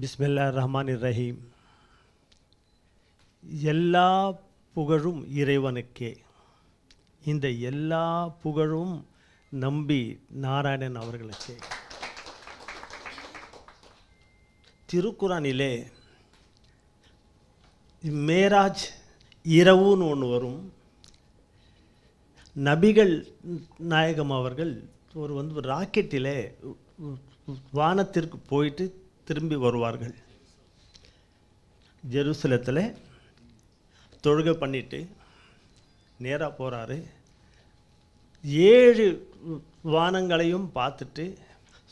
பிஸ்மில்லா ரஹ்மான் ரஹீம் எல்லா புகழும் இறைவனுக்கே. இந்த எல்லா புகழும் நம்பி நாராயணன் அவர்களுக்கே. திருக்குறானிலே மேராஜ் இரவுன்னு ஒன்று வரும். நபிகள் நாயகம் அவர்கள் ஒரு வந்து ராக்கெட்டிலே வானத்திற்கு போயிட்டு திரும்பி வருவார்கள். ஜெருசலத்தில் தொழுகை பண்ணிட்டு நேராக போகிறாரு ஏழு வானங்களையும் பார்த்துட்டு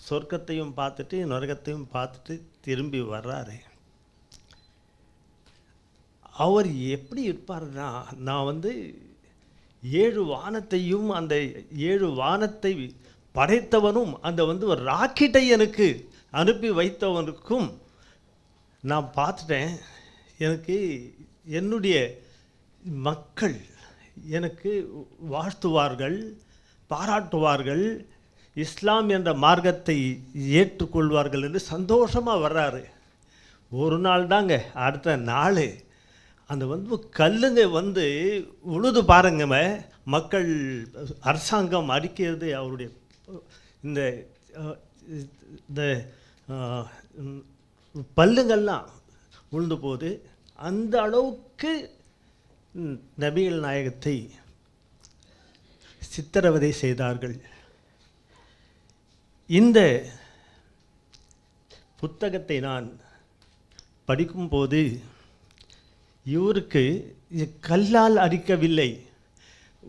சொர்க்கத்தையும் பார்த்துட்டு நரகத்தையும் பார்த்துட்டு திரும்பி வர்றாரு. அவர் எப்படி இருப்பார்னா நான் வந்து ஏழு வானத்தையும் அந்த ஏழு வானத்தை படைத்தவனும் அந்த வந்து ஒரு ராக்கெட்டை எனக்கு அனுப்பி வைத்தவனுக்கும் நான் பார்த்துட்டேன். எனக்கு என்னுடைய மக்கள் எனக்கு வாழ்த்துவார்கள் பாராட்டுவார்கள் இஸ்லாம் என்ற மார்க்கத்தை ஏற்றுக்கொள்வார்கள் என்று சந்தோஷமாக வர்றாரு. ஒரு நாள் தாங்க அடுத்த நாள். அந்த வந்து கல்லுங்க வந்து உழுது பாருங்க மக்கள் அரசாங்கம் அடிக்கிறது அவருடைய இந்த இந்த பல்லுங்கள்லாம் உழுந்து போது அந்த அளவுக்கு நபிகள் நாயகத்தை சித்திரவதை செய்தார்கள். இந்த புத்தகத்தை நான் படிக்கும்போது இவருக்கு கல்லால் அடிக்கவில்லை.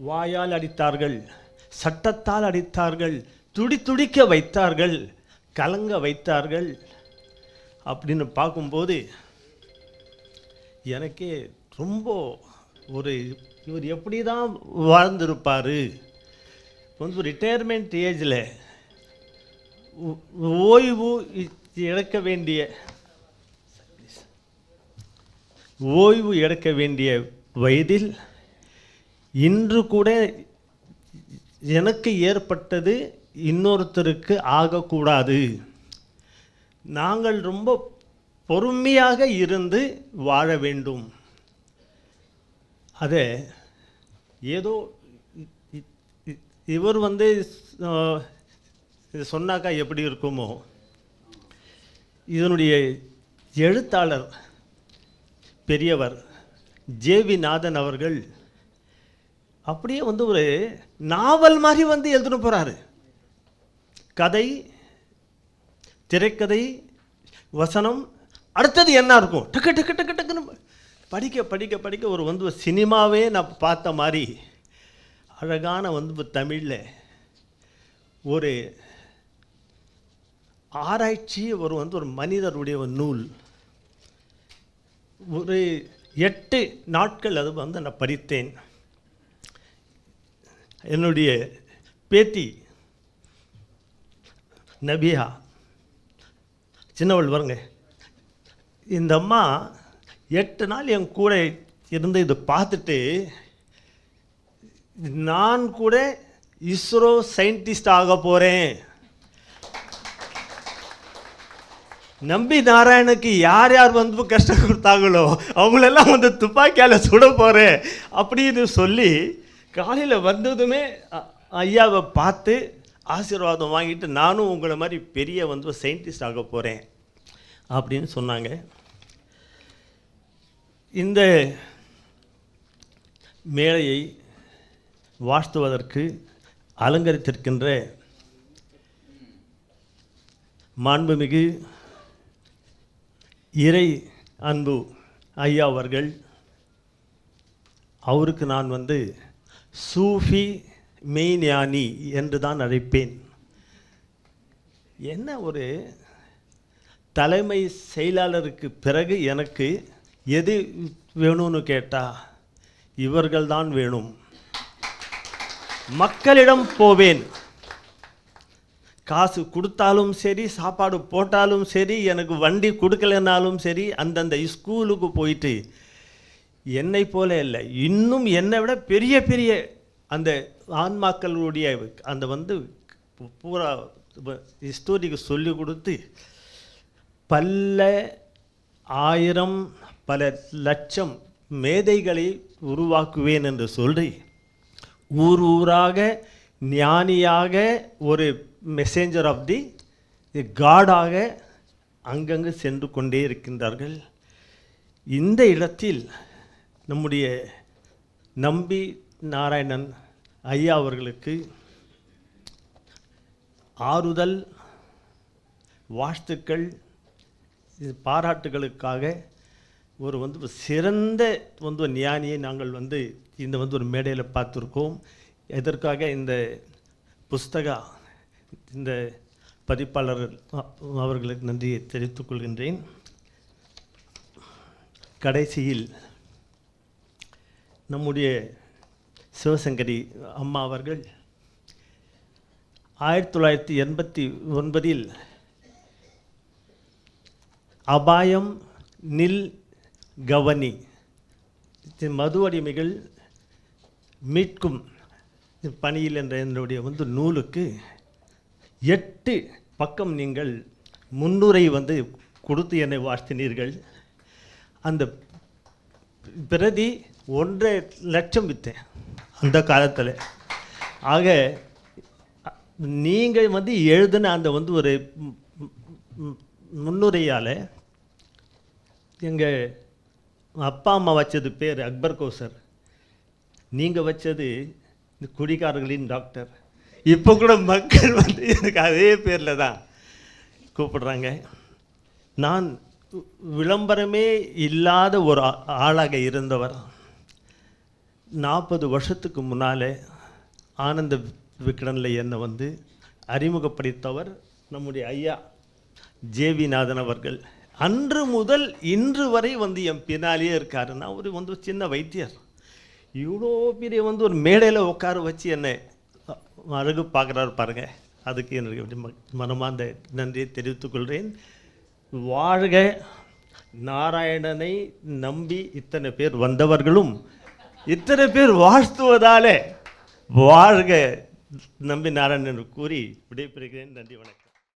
வாயால் அடித்தார்கள் சட்டத்தால் அடித்தார்கள் துடி துடிக்க வைத்தார்கள் கலங்க வைத்தார்கள் அப்படின்னு பார்க்கும்போது எனக்கே ரொம்ப ஒரு இவர் எப்படி தான் வாழ்ந்திருப்பார் வந்து ரிட்டையர்மெண்ட் ஏஜில் ஓய்வு எடுக்க இழக்க வேண்டிய ஓய்வு எடுக்க வேண்டிய வயதில் இன்று கூட எனக்கு ஏற்பட்டது இன்னொருத்தருக்கு ஆகக்கூடாது. நாங்கள் ரொம்ப பொறுமையாக இருந்து வாழ வேண்டும். அதை ஏதோ இ- இவர் வந்து சொன்னாக்கா எப்படி இருக்குமோ இதனுடைய எழுத்தாளர் பெரியவர் ஜேவி நாதன் அவர்கள் அப்படியே வந்து ஒரு நாவல் மாதிரி வந்து எழுதுன போகிறாரு கதை திரைக்கதை வசனம் அடுத்தது என்ன இருக்கும்? டக்கு டக்கு டக்கு டக்குன்னு படிக்க படிக்க படிக்க ஒரு வந்து ஒரு சினிமாவே நான் பார்த்த மாதிரி அழகான வந்து தமிழில் ஒரு ஆராய்ச்சி ஒரு வந்து ஒரு மனிதருடைய ஒரு நூல். ஒரு எட்டு நாட்கள் அது வந்து நான் படித்தேன். என்னுடைய பேத்தி நபியா சின்னவள் வருங்க இந்த அம்மா எட்டு நாள் என் கூட இருந்து இதை பார்த்துட்டு நான் கூட இஸ்ரோ சயின்டிஸ்ட் ஆக போகிறேன் நம்பி நாராயணுக்கு யார் யார் வந்து கஷ்டம் கொடுத்தாங்களோ அவங்களெல்லாம் வந்து துப்பாக்கியால் சுட போகிறேன் அப்படின்னு சொல்லி காலையில் வந்ததுமே அ- ஐயாவை பார்த்து ஆசீர்வாதம் வாங்கிட்டு நானும் உங்களை மாதிரி பெரிய வந்து சயின்டிஸ்ட் ஆக போகிறேன் அப்படின்னு சொன்னாங்க. இந்த மேலையை வாழ்த்துவதற்கு அலங்கரித்திருக்கின்ற மாண்புமிகு இறை அன்பு ஐயா அவர்கள் அவருக்கு நான் வந்து சூஃபி மெய்ஞானி என்று தான் அழைப்பேன். என்ன ஒரு தலைமை செயலாளருக்கு பிறகு எனக்கு எது வேணும்னு கேட்டா இவர்கள்தான் வேணும். மக்களிடம் போவேன். காசு கொடுத்தாலும் சரி சாப்பாடு போட்டாலும் சரி எனக்கு வண்டி கொடுக்கலனாலும் சரி அந்தந்த ஸ்கூலுக்கு போயிட்டு என்னை போல இல்லை இன்னும் என்னை விட பெரிய பெரிய அந்த ஆன்மாக்களுடைய அந்த வந்து பூரா ஹிஸ்டோரிக்கு சொல்லி கொடுத்து பல்ல ஆயிரம் பல லட்சம் மேதைகளை உருவாக்குவேன் என்று சொல்லி ஊர் ஊராக ஞானியாக ஒரு மெசேஞ்சர் ஆஃப் தி காடாக அங்கங்கு சென்று கொண்டே இருக்கின்றார்கள். இந்த இடத்தில் நம்முடைய நம்பி நாராயணன் ஐயா அவர்களுக்கு ஆறுதல் வாழ்த்துக்கள் இது பாராட்டுகளுக்காக ஒரு வந்து ஒரு சிறந்த வந்து ஞானியை நாங்கள் வந்து இந்த வந்து ஒரு மேடையில் பார்த்துருக்கோம். எதற்காக இந்த புஸ்தகா இந்த பதிப்பாளர் அவர்களுக்கு நன்றியை தெரிவித்துக் கொள்கின்றேன். கடைசியில் நம்முடைய சிவசங்கரி அம்மா அவர்கள் ஆயிரத்தி தொள்ளாயிரத்தி எண்பத்தி ஒன்பதில் அபாயம் நில் கவனி மது அடிமைகள் மீட்கும் பணியில் என்ற என்னுடைய வந்து நூலுக்கு எட்டு பக்கம் நீங்கள் முன்னுரை வந்து கொடுத்து என்னை வாழ்த்தினீர்கள். அந்த பிரதி ஒன்றரை லட்சம் விற்றேன் அந்த காலத்தில். ஆக நீங்கள் வந்து எழுதின அந்த வந்து ஒரு முன்னுரையால் எங்கள் அப்பா அம்மா வச்சது பேர் அக்பர் கோசர். நீங்கள் வச்சது இந்த குடிகாரர்களின் டாக்டர். இப்போ கூட மக்கள் வந்து எனக்கு அதே பேரில் தான் கூப்பிடுறாங்க. நான் விளம்பரமே இல்லாத ஒரு ஆளாக இருந்தவர். நாற்பது வருஷத்துக்கு முன்னாலே ஆனந்த விகடனில் என்னை வந்து அறிமுகப்படுத்தவர் நம்முடைய ஐயா ஜேவிநாதன் அவர்கள். அன்று முதல் இன்று வரை வந்து என் பின்னாலேயே இருக்கார். நான் ஒரு வந்து ஒரு சின்ன வைத்தியர். இவ்வளோ பெரிய வந்து ஒரு மேடையில் உட்கார வச்சு என்னை அழகு பார்க்குறாரு பாருங்க. அதுக்கு எனக்கு ம- மனமார்ந்த நன்றியை தெரிவித்துக்கொள்கிறேன் வாழ்க நாராயணனை நம்பி இத்தனை பேர் வந்தவர்களும் இத்தனை பேர் வாழ்த்துவதாலே வாழ்க நம்பி நாராயணன் கூறி விடைபெறுகிறேன். நன்றி வணக்கம்.